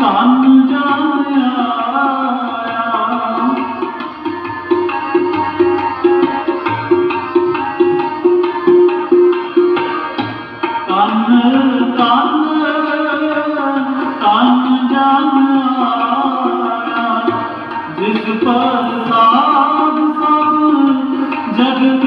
ਧਨ ਜਨ ਆਇਆ। ਤਨ ਤਨ ਤਨ ਜਨ ਆਇਆ। ਜਿਸ ਪਰ ਸਾਧ ਸਭ ਜਗਤ